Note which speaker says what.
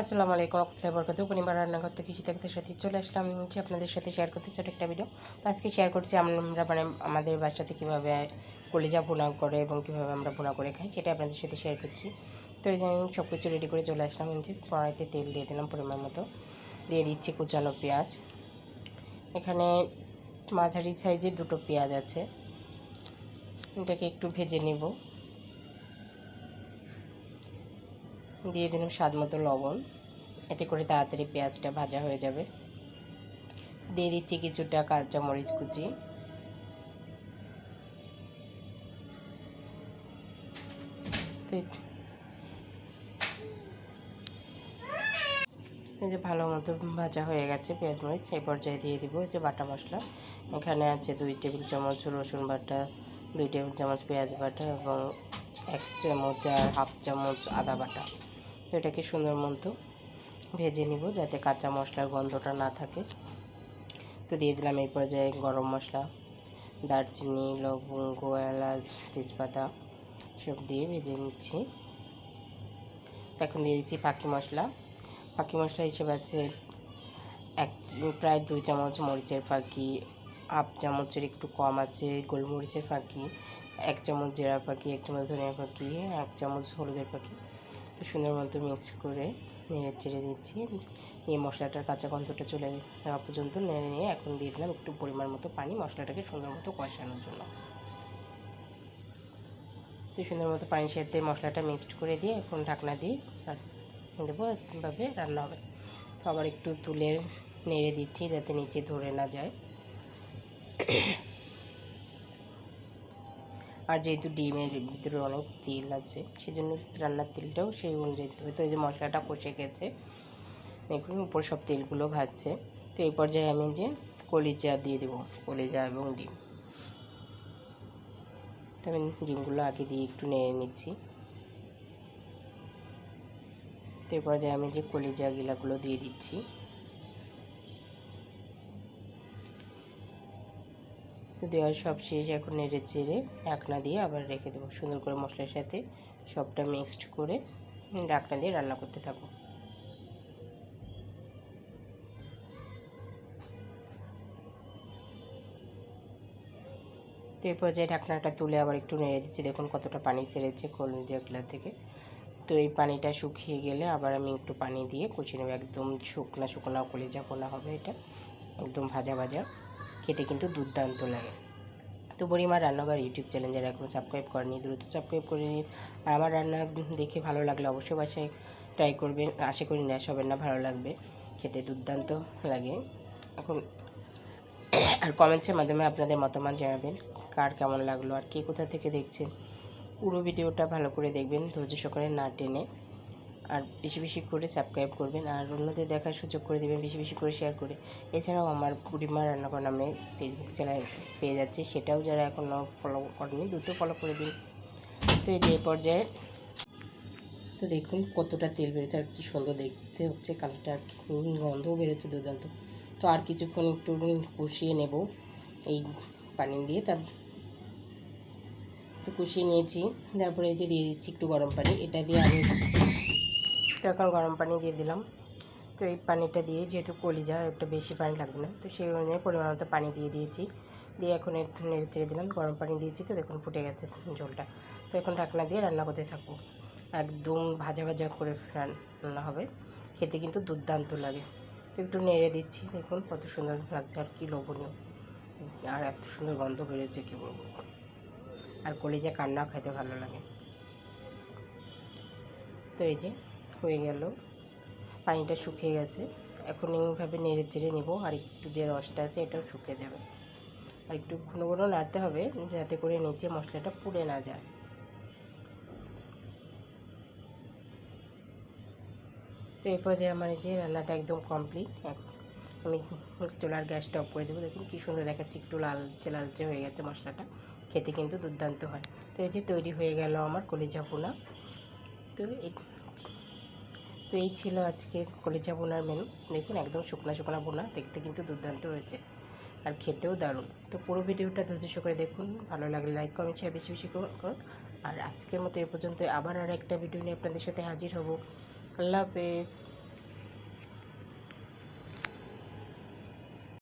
Speaker 1: আসসালামু আলাইকুম রহমতুল্লাহি বরকাত পরিবার রান্নাঘর থেকে শীতাগতের সাথে চলে আসলাম। হচ্ছে আপনাদের সাথে শেয়ার করতে ছোটো একটা ভিডিও তো আজকে শেয়ার করছি আমরা মানে আমাদের বাসাতে কীভাবে কলিজা ভুনা করে এবং কীভাবে আমরা ভুনা করে খাই, সেটা আপনাদের সাথে শেয়ার করছি। তো এই যে আমি সব কিছু রেডি করে চলে আসলাম। হচ্ছে কড়াইতে তেল দিয়ে দিলাম পরিমাণ মতো। দিয়ে দিচ্ছি কুচানো পেঁয়াজ। এখানে মাঝারি সাইজের দুটো পেঁয়াজ আছে। এটাকে একটু ভেজে নেব। দিয়ে দিলাম স্বাদ মতো লবণ। এতে করে তাড়াতাড়ি পেঁয়াজটা ভাজা হয়ে যাবে। দিয়ে দিচ্ছি কিছুটা কাঁচা। মরিচ কুচি যে ভালো মতো ভাজা হয়ে গেছে পেঁয়াজ মরিচ এই পর্যায়ে দিয়ে দিব যে বাটা মশলা। এখানে আছে দুই টেবিল চামচ রসুন বাটা, দুই টেবিল চামচ পেঁয়াজ বাটা এবং এক চামচ আর হাফ চামচ আদা বাটা। তো এটাকে সুন্দর মতো ভেজে নিব যাতে কাঁচা মশলার গন্ধটা না থাকে। তো দিয়ে দিলাম এই পর্যায়ে গরম মশলা, দারচিনি, লবঙ্গ, এলাচ, তেজপাতা, সব দিয়ে ভেজে নিচ্ছি। এখন দিয়ে দিচ্ছি পাখি মশলা। পাখি মশলা হিসেবে আছে এক প্রায় দুই চামচ মরিচের ফাঁকি, হাফ চামচের একটু কম আছে গোলমরিচের ফাঁকি, এক চামচ জিরা পাখি এক চামচ ধনিয়া পাখি এক চামচ হলুদের পাখি তো সুন্দর মতো মিক্স করে নেড়ে চেড়ে দিচ্ছি। নিয়ে মশলাটার কাঁচা গন্ধটা চলে যাওয়া পর্যন্ত নেড়ে নিয়ে এখন দিয়ে দিলাম একটু পরিমাণ মতো পানি মশলাটাকে সুন্দর মতো কষানোর জন্য। তো সুন্দর মতো পানির সাথে মশলাটা মিক্সড করে দিয়ে এখন ঢাকনা দিয়ে দেবো এভাবে রান্না হবে। তো আবার একটু তুলে নেড়ে দিচ্ছি যাতে নিচে ধরে না যায়। আর যেহেতু ডিমের ভিতরে অনেক তেল আছে, সেজন্য রান্নার তেলটাও সেই অনুযায়ী দিতে তো এই যে মশলাটা কষে গেছে, দেখুন উপর সব তেলগুলো ভাজছে। তো এই পর্যায়ে আমি যে কলিজা দিয়ে দেবো, কলিজা এবং ডিম। তো আমি ডিমগুলো আগে দিয়ে একটু নেড়ে নিচ্ছি। তো এই পর্যায়ে আমি যে কলিজা গিলাগুলো দিয়ে দিচ্ছি। তো দেওয়ার সব শেষ এখন নেড়ে চেড়ে ঢাকনা দিয়ে আবার রেখে দেবো। সুন্দর করে মশলার সাথে সবটা মিক্সড করে ঢাকনা দিয়ে রান্না করতে থাকব তো এই পর্যায়ে ঢাকনাটা তুলে আবার একটু নেড়ে দিচ্ছি। দেখুন কতটা পানি ছেড়েছে কলজাগুলা থেকে। তো এই পানিটা শুকিয়ে গেলে আবার আমি একটু পানি দিয়ে কষিয়ে নেব। একদম শুকনা শুকনা কলিজা কোনা হবে এটা। একদম ভাজা ভাজা। খেতে কিন্তু দুর্দান্ত লাগে। তো বড়িমার রান্নাঘর ইউটিউব চ্যানেল যারা এখনও সাবস্ক্রাইব করেনি, দ্রুত সাবস্ক্রাইব করে নিন। আর আমার রান্না দেখে ভালো লাগলে অবশ্যই বাসায় ট্রাই করবেন। আশা করি না সবের না, ভালো লাগবে। খেতে দুর্দান্ত লাগে। এখন আর কমেন্টসের মাধ্যমে আপনাদের মতামত জানাবেন। কার কেমন লাগল আর কে কোথা থেকে দেখছেন? পুরো ভিডিওটা ভালো করে দেখবেন। ধৈর্য সকালে না টেনে আর বেশি বেশি করে সাবস্ক্রাইব করবেন আর অন্যদের দেখার সুযোগ করে দেবেন, বেশি বেশি করে শেয়ার করে। এছাড়াও আমার বুড়িমা রান্নাঘর নামে ফেসবুক চ্যানেল পেয়ে যাচ্ছে, সেটাও যারা এখনও ফলো করেনি দ্রুত ফলো করে দিন। তো এই যে পর্যায়ে, তো দেখুন কতটা তেল বেরোচ্ছে আর কি সুন্দর দেখতে হচ্ছে কালারটা গন্ধও বেরোচ্ছে দুর্দান্ত। তো আর কিছুক্ষণ একটু কষিয়ে নেব এই পানি দিয়ে, তার তো কষিয়ে নিয়েছি, তারপরে এই যে দিয়ে দিচ্ছি একটু গরম পানি, এটা দিয়ে আমি এখন গরম পানি দিয়ে দিলাম। তো এই পানিটা দিয়ে যেহেতু কলিজা, একটু বেশি পানি লাগবে না। তো সেই অনুযায়ী পরিমাণ মতো পানি দিয়ে দিয়েছি। দিয়ে এখন একটু নেড়ে চেড়ে দিলাম, গরম পানি দিয়েছি তো দেখুন ফুটে গেছে ঝোলটা তো এখন ঢাকনা দিয়ে রান্না করতে থাকব। একদম ভাজা ভাজা করে রান্না হবে। খেতে কিন্তু দুর্দান্ত লাগে। তো একটু নেড়ে দিচ্ছি, দেখুন কত সুন্দর লাগছে আর কি লোভনীয়। আর এত সুন্দর গন্ধ বেরোচ্ছে, কী বলব। আর কলিজা কান্নাও খেতে ভালো লাগে। তো এই যে হয়ে গেল। পানিটা শুকিয়ে গেছে। এখন এইভাবে নেড়ে চেড়ে নেব আর একটু যে রসটা আছে এটাও শুকিয়ে যাবে। আর একটু ঘন ঘন নাড়তে হবে যাতে করে নিচে মশলাটা পুড়ে না যায়। তো এরপর যে আমার যে রান্নাটা একদম কমপ্লিট। এখন আমি চুলার গ্যাসটা অফ করে দেবো। দেখুন কী সুন্দর দেখাচ্ছে, একটু লালচে লালচে হয়ে গেছে মশলাটা। খেতে কিন্তু দুর্দান্ত হয়। তো এই যে তৈরি হয়ে গেল আমার কলিজা পোনা। তো এই তো এই ছিল আজকে কলিজা বোনার মেনু। দেখুন, একদম শুকনো শুকনো বোনা দেখতে কিন্তু দুর্দান্ত হয়েছে আর খেতেও দারুণ। তো পুরো ভিডিওটা ধৈর্য করে দেখুন, ভালো লাগলে লাইক কমেন্ট শেয়ার বেশি বেশি করুন। আর আজকের মতো এ পর্যন্ত আবার আর একটা ভিডিও নিয়ে আপনাদের সাথে হাজির হব। আল্লাহ হাফেজ।